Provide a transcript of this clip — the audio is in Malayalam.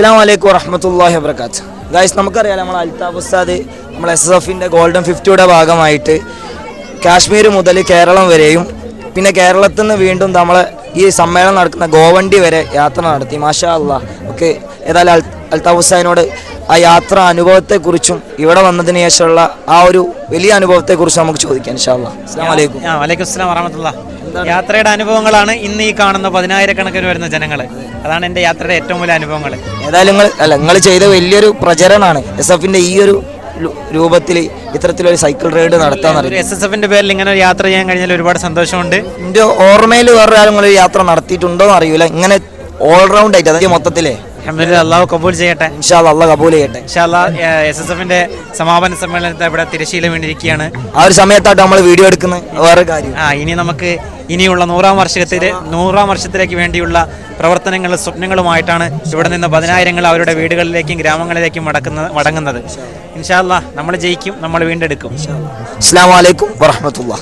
അസ്സാം വലൈക്കും വറഹമത്തല്ലാഹി വബർക്കാത്ത് ഗായ്സ് നമുക്കറിയാം നമ്മൾ അൽതാഫ് ഉസ്താദ് നമ്മൾ എസ് എസ് എഫിന്റെ ഗോൾഡൻ ഫിഫ്റ്റിയുടെ ഭാഗമായിട്ട് കാശ്മീർ മുതൽ കേരളം വരെയും പിന്നെ കേരളത്തിൽ നിന്ന് വീണ്ടും നമ്മൾ ഈ സമ്മേളനം നടക്കുന്ന ഗോവണ്ടി വരെ യാത്ര നടത്തി. മാഷാ അള്ളാ ഓക്കെ ഏതായാലും അൽ അൽതാഫ് ഉസ്താദിനോട് ആ യാത്ര അനുഭവത്തെക്കുറിച്ചും ഇവിടെ വന്നതിന് ശേഷമുള്ള ആ ഒരു വലിയ അനുഭവത്തെക്കുറിച്ചും നമുക്ക് ചോദിക്കാം ഇൻഷാ അസ്സാം വലൈക്കും വലൈക്കും അസ്സാം വറഹമത്തുള്ള. യാത്രയുടെ അനുഭവങ്ങളാണ് ഇന്ന് ഈ കാണുന്ന പതിനായിരക്കണക്കിന് വരുന്ന ജനങ്ങൾ അതാണ് എന്റെ യാത്രയുടെ ഏറ്റവും വലിയ അനുഭവങ്ങൾ ഏതായാലും നിങ്ങൾ അല്ല നിങ്ങൾ ചെയ്ത വലിയൊരു പ്രചരണമാണ് എസ് എഫിന്റെ ഈ ഒരു രൂപത്തിൽ ഇത്തരത്തിലൊരു സൈക്കിൾ റൈഡ് നടത്താൻ എസ് എസ് എഫിന്റെ പേരിൽ ഇങ്ങനെ ഒരു യാത്ര ചെയ്യാൻ കഴിഞ്ഞാൽ ഒരുപാട് സന്തോഷമുണ്ട്. എന്റെ ഓർമ്മയിൽ വേറൊരാളും യാത്ര നടത്തിയിട്ടുണ്ടോ എന്ന് അറിയില്ല ഇങ്ങനെ ഓൾറൗണ്ട് ആയിട്ട് അതായത് മൊത്തത്തിലേ. അള്ളാഹു കബൂൽ ചെയ്യട്ടെ. അള്ളാഹ് കബൂൽ ചെയ്യട്ടെ. എസ് എസ് എഫിന്റെ സമാപന സമ്മേളനത്തെ ഇവിടെ തിരശ്ശീല വേണ്ടിയിരിക്കുകയാണ് ആ ഒരു സമയത്തായിട്ട് നമ്മൾ വീഡിയോ എടുക്കുന്നത് വേറെ കാര്യം. ആ ഇനി നമുക്ക് ഇനിയുള്ള നൂറാം വർഷത്തിൽ നൂറാം വർഷത്തിലേക്ക് വേണ്ടിയുള്ള പ്രവർത്തനങ്ങളും സ്വപ്നങ്ങളുമായിട്ടാണ് ഇവിടെ നിന്ന് പതിനായിരങ്ങൾ അവരുടെ വീടുകളിലേക്കും ഗ്രാമങ്ങളിലേക്കും മടക്കുന്ന മടങ്ങുന്നത്. ഇൻഷാല്ല നമ്മൾ ജയിക്കും നമ്മൾ വീണ്ടെടുക്കും. അസ്സാം വലൈക്കും വറഹമത്തുള്ള